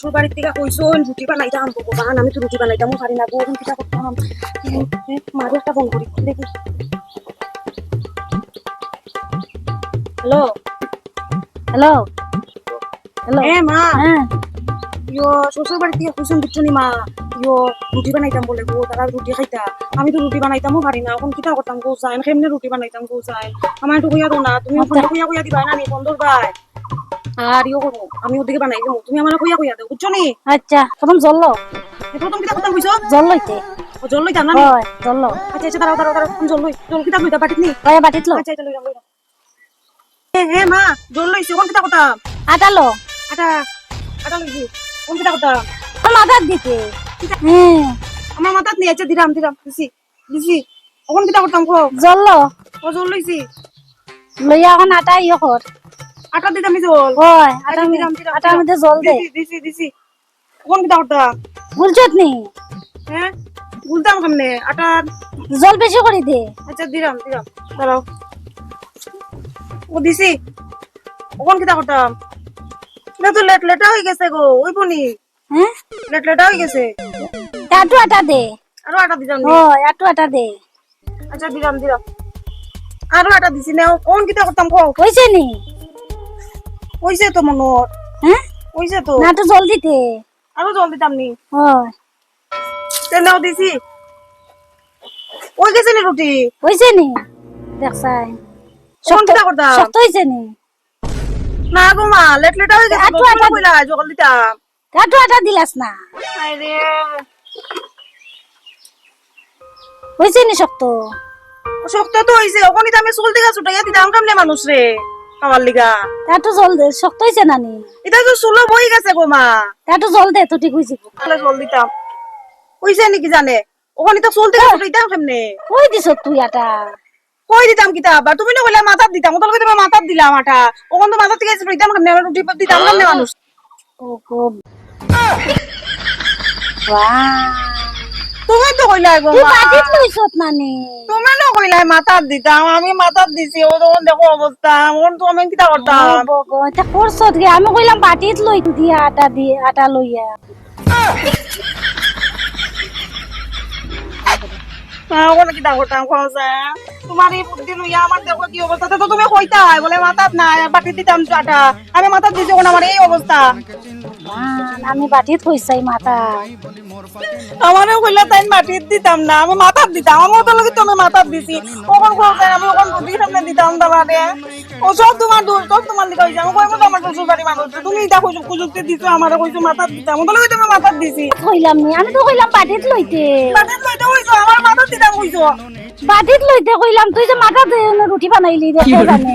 শ্বশুর বাড়ির থেকে কইছন রুটি বানাইতাম ভগবান আমি তো রুটি বানাইতাম পারি না গো এখন কিটা করতাম। মারে একটা ফোন করি দেখি। হ্যালো? হ্যালো? হ্যালো? এ মা। হ্যাঁ। ইয়ো শ্বশুর বাড়ির থেকে কইছন দিচ্ছ নি মা। ইয়ো রুটি বানাইতাম বলে গো তারা রুটি খাইতা। আমি তো রুটি বানাইতামও পারি না এখন কিটা করতাম গো চাই কেমনে রুটি বানাইতাম গো চাই আমার একটু কইয়া দো না তুমি ওখানে কইয়া কইয়া দিবা না নি বন্ধর ভাই আর ইয়ো করো আমি ওদিকে বানাই দেবো। তুমি আমার কইয়া কইয়া দাও বুঝছ নি? আচ্ছা প্রথম জল্লো প্রথম কিটা করতাম কইছো? জল লইতে। ও জল লইতাম না? হয় জল্লো আচ্ছা আচ্ছা দাঁড়াও দাঁড়াও দাঁড়াও জল লই। জল কিটা লইতা বাটিত নি কয়ে বাটিত লো আচ্ছা আচ্ছা লইলাম লইলাম। এ হে মা জল লইছি কোন কিটা করতাম আটা লো আটা আটা লইছি কোন কিটা করতাম মাথার দিতে হ্যাঁ। আমার মাথাত নি আচ্ছা দিরাম দিরাম দিছি দিছি। কোন কিটা করতাম কো জল্লো ও জল লইছি। লইয়া এখন আটা ইয়ে কর। আটা দিতাম জল হয় আটা দিলাম, দিলাম, আটার মধ্যে জল দে। দিছি দিছি কোন কিটা গুলছত নি হ্যাঁ? গুলতাম কেমনে আটা জল বেশি করে দে। আচ্ছা দিরাম দিরাম দাঁড়াও। ও দিছি। কোন কিটা করতাম না তো লেট লেটা হয়ে গেছে গো ওই বনি হ্যাঁ? লেট লেটা হয়ে গেছে। একটু আটা দে। আরও আটা দিলাম। হয় একটু আটা দে। আচ্ছা দিলাম দিলাম। আরও আটা দিছি না কোন কিটা করতাম কও। হয়েছে নি। তো হ্যাঁ? তো? না তো জল দিতে। আরও জল দিতাম নি। হয়। দিছি। ওই গেছে নি রুটি? হয়েছে নি? দেখছাই শক্ত হয়েছে নি? না গো মা লেট লেটা হয়ে গেছে আটো, আটো। কইলা জল দিতাম। একটু আটা দিলাস না। আরে হয়েছে নি শক্ত? শক্ত তো হইছে ওখানে তো আমি চুল থেকে ছুটাইয়া দিতাম কেমনে মানুষ রে? খাওয়ার লিগা। একটু জল দে শক্ত হয়েছে না নি এটা তো চুলো বই গেছে গো মা। একটু জল দে তো ঠিক হয়েছে তাহলে জল দিতাম। কইছে নাকি জানে? ওখানে তো চুল থেকে ছুটাইতাম কেমনে? কই দিছ তুই আটা? কই দিতাম কিতা আবার? তুমি না কইলা মাথাত দিতাম ওতল কইতে মাথাত দিলাম আটা। ওখান তো মাথাত থেকে ছুটাইতাম কেমনে? আমি রুটি দিতাম কেমনে মানুষ? ও গো। বাহ। তুমি তো কইলা গো তুই বাজিত লইছত মানে। তুমি না কইলা মাথাত দিতাম আমি মাথাত দিছি ও তখন দেখো অবস্থা ওখান তো আমি কিতা করতাম ভগবান তা করছত কি আমি কইলাম বাটিত লই দিয়া আটা দিয়ে আটা লইয়া ওখানে কিতা করতাম খোঁজা তোমার এই বুদ্ধি লইয়া আমার দেখো কি অবস্থা? তো তুমি কইতা বলে মাথাত বাটি দিতাম চাটা আমি মাথাত দিছি আমার এই অবস্থা। আমি বাটিত কইছাই মাথা। আমারও কইলা তাই মাটির দিতাম না আমি মাথাত দিতাম। আমার তো লগে তুমি মাথাত দিছি। আমি ওখান বুদ্ধি সামনে দিতাম দাবারে ও সব তোমার দোষ সব তোমার লিখা হয়েছে। আমি কইবো তো আমার শ্বশুর বাড়ি মানুষ তুমি এটা কইছো কুজুক্তি দিছো আমার কইছো মাথাত দিতাম ওটা লগে তুমি মাথাত দিছি। কইলাম নি আমি তো কইলাম বাদিত লইতে। বাদিত লইতে কইছো আমার মাথা দিতাম কইছো বাদিত লইতে কইলাম তুই যে মাথা দে রুটি বানাইলি রে কে জানে।